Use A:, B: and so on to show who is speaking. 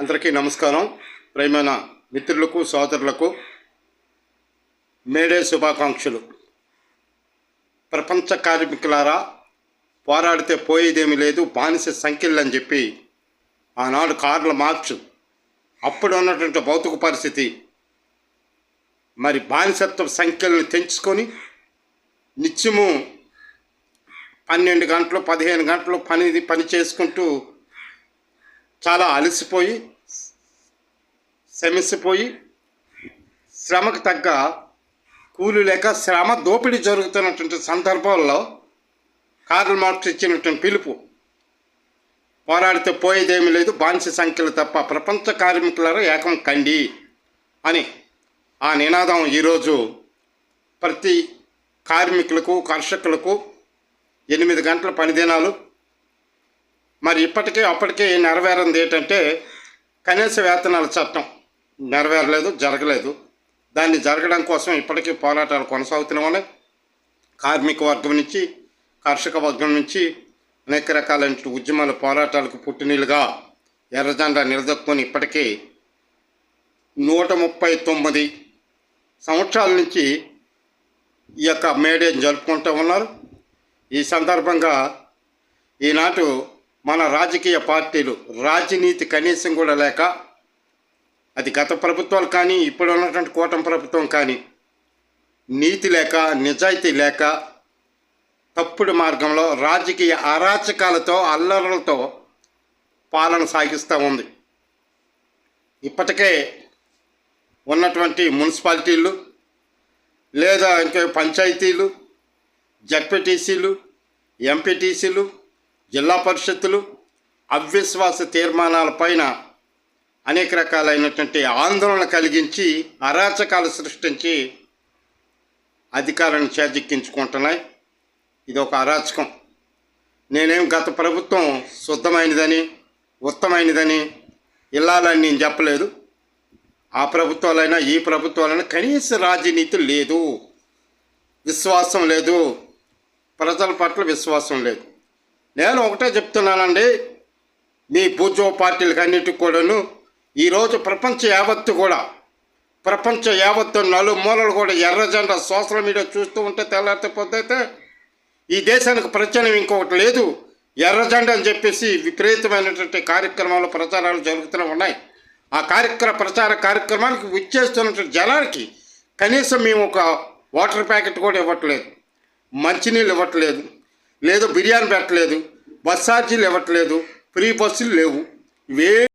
A: అందరికీ నమస్కారం. ప్రేమైన మిత్రులకు సోదరులకు మేడే శుభాకాంక్షలు. ప్రపంచ కార్మికులారా పోరాడితే పోయేదేమీ లేదు బానిస సంఖ్యలు అని చెప్పి ఆనాడు కార్ల మార్చు. అప్పుడు ఉన్నటువంటి భౌతిక పరిస్థితి. మరి బానిసత్వ సంఖ్యలను తెంచుకొని నిత్యము పన్నెండు గంటలు పదిహేను గంటలు పని పని చేసుకుంటూ చాలా అలసిపోయి శమిసిపోయి శ్రమకు తగ్గ కూలి లేక శ్రమ దోపిడీ జరుగుతున్నటువంటి సందర్భాల్లో కార్ల్ మార్క్స్ ఇచ్చినటువంటి పిలుపు. పోరాడితే పోయేదేమీ లేదు బానిస సంఖ్యలు తప్ప ప్రపంచ కార్మికులలో ఏకం కండి అని ఆ నినాదం ఈరోజు ప్రతి కార్మికులకు కర్షకులకు ఎనిమిది గంటల పనిదినాలు మరి ఇప్పటికే అప్పటికే నెరవేరింది ఏంటంటే కనీస వేతనాల చట్టం నెరవేరలేదు జరగలేదు. దాన్ని జరగడం కోసం ఇప్పటికీ పోరాటాలు కొనసాగుతూనే ఉన్నాయి. కార్మిక వర్గం నుంచి కర్షక వర్గం నుంచి అనేక రకాలైన ఉద్యమాల పోరాటాలకు పుట్టినీళ్ళుగా ఎర్రజెండా నిలదొక్కుని ఇప్పటికీ నూట ముప్పై తొమ్మిది సంవత్సరాల నుంచి ఈ యొక్క మేడేని జరుపుకుంటూ ఉన్నారు. ఈ సందర్భంగా ఈనాటు మన రాజకీయ పార్టీలు రాజనీతి కనీసం కూడా లేక అది గత ప్రభుత్వాలు కానీ ఇప్పుడు ఉన్నటువంటి కూటమి ప్రభుత్వం కానీ నీతి లేక నిజాయితీ లేక తప్పుడు మార్గంలో రాజకీయ అరాచకాలతో అల్లర్లతో పాలన సాగిస్తూ ఉంది. ఇప్పటికే ఉన్నటువంటి మున్సిపాలిటీలు లేదా ఇంకా పంచాయతీలు జడ్పీటీసీలు ఎంపీటీసీలు జిల్లా పరిషత్తులు అవిశ్వాస తీర్మానాలపైన అనేక రకాలైనటువంటి ఆందోళన కలిగించి అరాచకాలు సృష్టించి అధికారాన్ని చేజిక్కించుకుంటున్నాయి. ఇది ఒక అరాచకం. నేనేం గత ప్రభుత్వం శుద్ధమైనదని ఉత్తమైనదని ఇల్లాలని నేను చెప్పలేదు. ఆ ప్రభుత్వాలైనా ఈ ప్రభుత్వాలైనా కనీస రాజనీతి లేదు. విశ్వాసం లేదు. ప్రజల పట్ల విశ్వాసం లేదు. నేను ఒకటే చెప్తున్నానండి మీ భూజో పార్టీలకు అన్నిటికి కూడాను ఈరోజు ప్రపంచ యావత్తు కూడా ప్రపంచ యావత్తు నలుమూలలు కూడా ఎర్రజెండా సోషల్ మీడియా చూస్తూ ఉంటే తెల్లారితే ఈ దేశానికి ప్రచారం ఇంకొకటి లేదు. ఎర్రజెండ అని చెప్పేసి విపరీతమైనటువంటి కార్యక్రమాలు ప్రచారాలు జరుగుతూనే ఉన్నాయి. ఆ కార్యక్రమ ప్రచార కార్యక్రమానికి విచ్చేస్తున్నటువంటి జనానికి కనీసం మేము ఒక వాటర్ ప్యాకెట్ కూడా ఇవ్వట్లేదు. మంచినీళ్ళు ఇవ్వట్లేదు. లేదు బిర్యానీ పెట్టలేదు బస్ ఛార్జీలు ఇవ్వట్లేదు ఫ్రీ బస్సులు లేవు. ఇవే